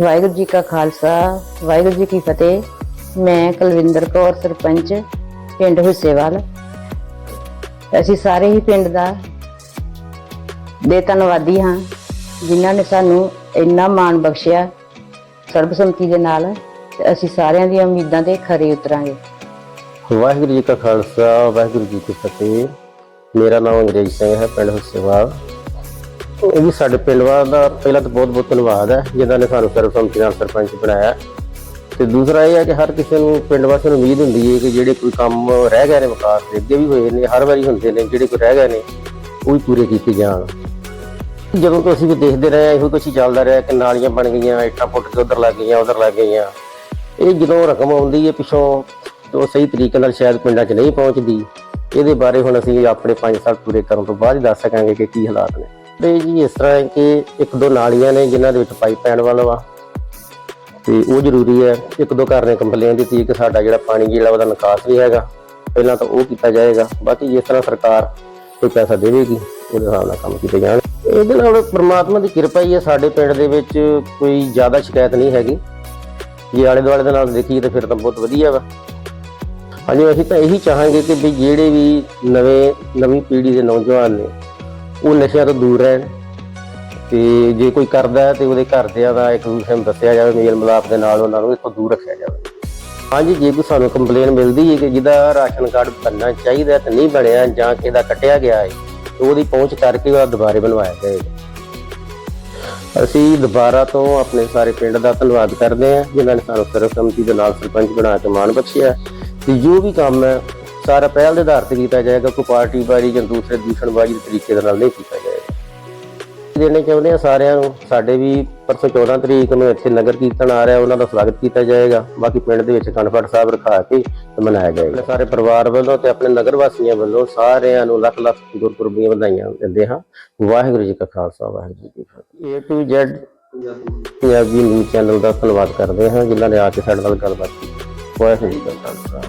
ਵਾਹਿਗੁਰੂ ਜੀ ਕਾ ਖਾਲਸਾ, ਵਾਹਿਗੁਰੂ ਜੀ ਕੀ ਫਤਿਹ। ਮੈਂ ਕੁਲਵਿੰਦਰ ਕੌਰ, ਸਰਪੰਚ, ਪਿੰਡ ਹੁਸੇਵਾਲ। ਅਸੀਂ ਸਾਰੇ ਹੀ ਪਿੰਡ ਦਾ ਦੇ ਧੰਨਵਾਦੀ ਹਾਂ, ਜਿਨ੍ਹਾਂ ਨੇ ਸਾਨੂੰ ਇੰਨਾ ਮਾਣ ਬਖਸ਼ਿਆ ਸਰਬਸੰਮਤੀ ਦੇ ਨਾਲ। ਅਸੀਂ ਸਾਰਿਆਂ ਦੀਆਂ ਉਮੀਦਾਂ ਤੇ ਖਰੇ ਉਤਰਾਂਗੇ। ਵਾਹਿਗੁਰੂ ਜੀ ਕਾ ਖਾਲਸਾ, ਵਾਹਿਗੁਰੂ ਜੀ ਕੀ ਫਤਿਹ। ਮੇਰਾ ਨਾਮ ਅੰਗਰੇਜ਼ ਸਿੰਘ ਹੈ, ਪਿੰਡ ਹੁਸੇਵਾਲ। ਇਹ ਵੀ ਸਾਡੇ ਪਿੰਡ ਵਾਲਾ ਦਾ ਪਹਿਲਾਂ ਤਾਂ ਬਹੁਤ ਬਹੁਤ ਧੰਨਵਾਦ ਹੈ ਜਿਨ੍ਹਾਂ ਨੇ ਸਾਨੂੰ ਸਰਬਸੰਮਤੀ ਨਾਲ ਸਰਪੰਚ ਬਣਾਇਆ। ਤੇ ਦੂਸਰਾ ਇਹ ਹੈ ਕਿ ਹਰ ਕਿਸੇ ਨੂੰ ਪਿੰਡ ਵਾਸੀਆਂ ਨੂੰ ਉਮੀਦ ਹੁੰਦੀ ਹੈ ਕਿ ਜਿਹੜੇ ਕੋਈ ਕੰਮ ਰਹਿ ਗਏ ਨੇ ਵਿਕਾਸ ਦੇ ਅੱਗੇ ਵੀ ਹੋਏ ਨੇ ਹਰ ਵਾਰੀ ਹੁੰਦੇ ਨੇ ਜਿਹੜੇ ਕੋਈ ਰਹਿ ਗਏ ਨੇ ਉਹ ਵੀ ਪੂਰੇ ਕੀਤੇ ਜਾਣ। ਜਦੋਂ ਤੋਂ ਅਸੀਂ ਵੀ ਦੇਖਦੇ ਰਹੇ ਹਾਂ, ਇਹੋ ਕੁਛ ਚੱਲਦਾ ਰਿਹਾ ਕਿ ਨਾਲੀਆਂ ਬਣ ਗਈਆਂ ਇੱਟਾਂ ਪੁੱਟ ਕੇ ਉਧਰ ਲੱਗ ਗਈਆਂ ਉਧਰ ਲੱਗ ਗਈਆਂ। ਇਹ ਜਦੋਂ ਰਕਮ ਆਉਂਦੀ ਹੈ ਪਿੱਛੋਂ ਤੇ ਉਹ ਸਹੀ ਤਰੀਕੇ ਨਾਲ ਸ਼ਾਇਦ ਪਿੰਡਾਂ 'ਚ ਨਹੀਂ ਪਹੁੰਚਦੀ। ਇਹਦੇ ਬਾਰੇ ਹੁਣ ਅਸੀਂ ਆਪਣੇ 5 ਸਾਲ ਪੂਰੇ ਕਰਨ ਤੋਂ ਬਾਅਦ ਹੀ ਦੱਸ ਸਕਾਂਗੇ ਕਿ ਕੀ ਹਾਲਾਤ ਨੇ। ਤੇ ਜੀ ਇਸ ਤਰ੍ਹਾਂ ਹੈ ਕਿ ਇੱਕ ਦੋ ਨਾਲੀਆਂ ਨੇ ਜਿਨ੍ਹਾਂ ਦੇ ਵਿੱਚ ਪਾਈਪ ਪੈਣ ਵਾਲਾ ਵਾ। ਤੇ ਉਹ ਜ਼ਰੂਰੀ ਹੈ, ਇੱਕ ਦੋ ਘਰ ਨੇ ਕੰਪਲੇਨ ਦਿੱਤੀ ਕਿ ਸਾਡਾ ਜਿਹੜਾ ਪਾਣੀ ਜਿਹੜਾ ਉਹਦਾ ਨਿਕਾਸ ਵੀ ਹੈਗਾ। ਪਹਿਲਾਂ ਤਾਂ ਉਹ ਕੀਤਾ ਜਾਏਗਾ, ਬਾਕੀ ਜਿਸ ਤਰ੍ਹਾਂ ਸਰਕਾਰ ਕੋਈ ਪੈਸਾ ਦੇਵੇਗੀ, ਉਹਦੇ ਹਿਸਾਬ ਨਾਲ ਕੰਮ ਕੀਤੇ ਜਾਣ ਇਹਦੇ ਨਾਲ ਪ੍ਰਮਾਤਮਾ ਦੀ ਕਿਰਪਾ ਹੀ ਹੈ, ਸਾਡੇ ਪਿੰਡ ਦੇ ਵਿੱਚ ਕੋਈ ਜ਼ਿਆਦਾ ਸ਼ਿਕਾਇਤ ਨਹੀਂ ਹੈਗੀ। ਜੇ ਆਲੇ ਦੁਆਲੇ ਦੇ ਨਾਲ ਦੇਖੀਏ ਤਾਂ ਫਿਰ ਤਾਂ ਬਹੁਤ ਵਧੀਆ ਵਾ। ਹਾਂਜੀ, ਅਸੀਂ ਤਾਂ ਇਹੀ ਚਾਹਾਂਗੇ ਕਿ ਵੀ ਜਿਹੜੇ ਵੀ ਨਵੇਂ, ਨਵੀਂ ਪੀੜ੍ਹੀ ਦੇ ਨੌਜਵਾਨ ਨੇ ਉਹ ਨਸ਼ਿਆਂ ਤੋਂ ਦੂਰ ਰਹਿਣ। ਤੇ ਜੇ ਕੋਈ ਕਰਦਾ ਹੈ ਤੇ ਉਹਦੇ ਘਰਦਿਆਂ ਦਾ ਇੱਕ ਦੂਸਰੇ ਨੂੰ ਦੱਸਿਆ ਜਾਵੇ, ਮੇਲ ਮਿਲਾਪ ਦੇ ਨਾਲ ਉਹਨਾਂ ਨੂੰ ਇਸ ਤੋਂ ਦੂਰ ਰੱਖਿਆ ਜਾਵੇ। ਹਾਂਜੀ, ਜੇ ਕੋਈ ਸਾਨੂੰ ਕੰਪਲੇਨ ਮਿਲਦੀ ਹੈ ਕਿ ਜਿਹਦਾ ਰਾਸ਼ਨ ਕਾਰਡ ਬਣਨਾ ਚਾਹੀਦਾ ਹੈ ਤੇ ਨਹੀਂ ਬਣਿਆ ਜਾਂ ਕਿਹਦਾ ਕੱਟਿਆ ਗਿਆ ਹੈ ਉਹਦੀ ਪਹੁੰਚ ਕਰਕੇ ਉਹਦਾ ਦੁਬਾਰੇ ਬਣਵਾਇਆ ਜਾਏਗਾ। ਅਸੀਂ ਦੁਬਾਰਾ ਤੋਂ ਆਪਣੇ ਸਾਰੇ ਪਿੰਡ ਦਾ ਧੰਨਵਾਦ ਕਰਦੇ ਹਾਂ, ਜਿਨ੍ਹਾਂ ਨੇ ਸਾਨੂੰ ਸਰਬਸੰਮਤੀ ਦੇ ਨਾਲ ਸਰਪੰਚ ਬਣਾ ਕੇ ਮਾਣ ਬਖਸ਼ਿਆ ਤੇ ਜੋ ਵੀ ਕੰਮ ਹੈ ਸਾਰਾ ਪਹਿਲ ਦੇ ਆਧਾਰ ਤੇ ਕੀਤਾ ਜਾਏਗਾ, ਕੋਈ ਪਾਰਟੀ ਬਾਰੀ ਜਾਂ ਦੂਸਰੇ ਦੂਸ਼ਣਬਾਜ਼ੀ ਦੇ ਤਰੀਕੇ ਦੇ ਨਾਲ ਨਹੀਂ ਕੀਤਾ ਜਾਏਗਾ। ਦੇਣੇ ਚਾਹੁੰਦੇ ਆ ਸਾਰਿਆਂ ਨੂੰ, ਸਾਡੇ ਵੀ ਪਰਸੋਂ 14 ਤਰੀਕ ਨੂੰ ਇੱਥੇ ਨਗਰ ਕੀਰਤਨ ਆ ਰਿਹਾ, ਉਹਨਾਂ ਦਾ ਸਵਾਗਤ ਕੀਤਾ ਜਾਏਗਾ। ਬਾਕੀ ਪਿੰਡ ਦੇ ਵਿੱਚ ਕਨਫਟ ਸਾਹਿਬ ਰਖਾ ਕੇ ਮਨਾਇਆ ਜਾਏਗਾ। ਸਾਰੇ ਪਰਿਵਾਰ ਵੱਲੋਂ ਤੇ ਆਪਣੇ ਨਗਰ ਵਾਸੀਆਂ ਵੱਲੋਂ ਸਾਰਿਆਂ ਨੂੰ ਲੱਖ ਲੱਖ ਗੁਰਪੁਰਬੀਆਂ ਵਧਾਈਆਂ ਦਿੰਦੇ ਹਾਂ। ਵਾਹਿਗੁਰੂ ਜੀ ਕਾ ਖਾਲਸਾ, ਵਾਹਿਗੁਰੂ ਜੀ ਕੀ ਫਤਿਹ। A to Z Punjabi news channel ਦਾ ਧੰਨਵਾਦ ਕਰਦੇ ਹਾਂ, ਜਿਨ੍ਹਾਂ ਨੇ ਆ ਕੇ ਸਾਡੇ ਨਾਲ ਗੱਲਬਾਤ ਕੀਤੀ। ਵਾਹਿਗੁਰੂ ਜੀ ਕਾ ਖਾਲਸਾ।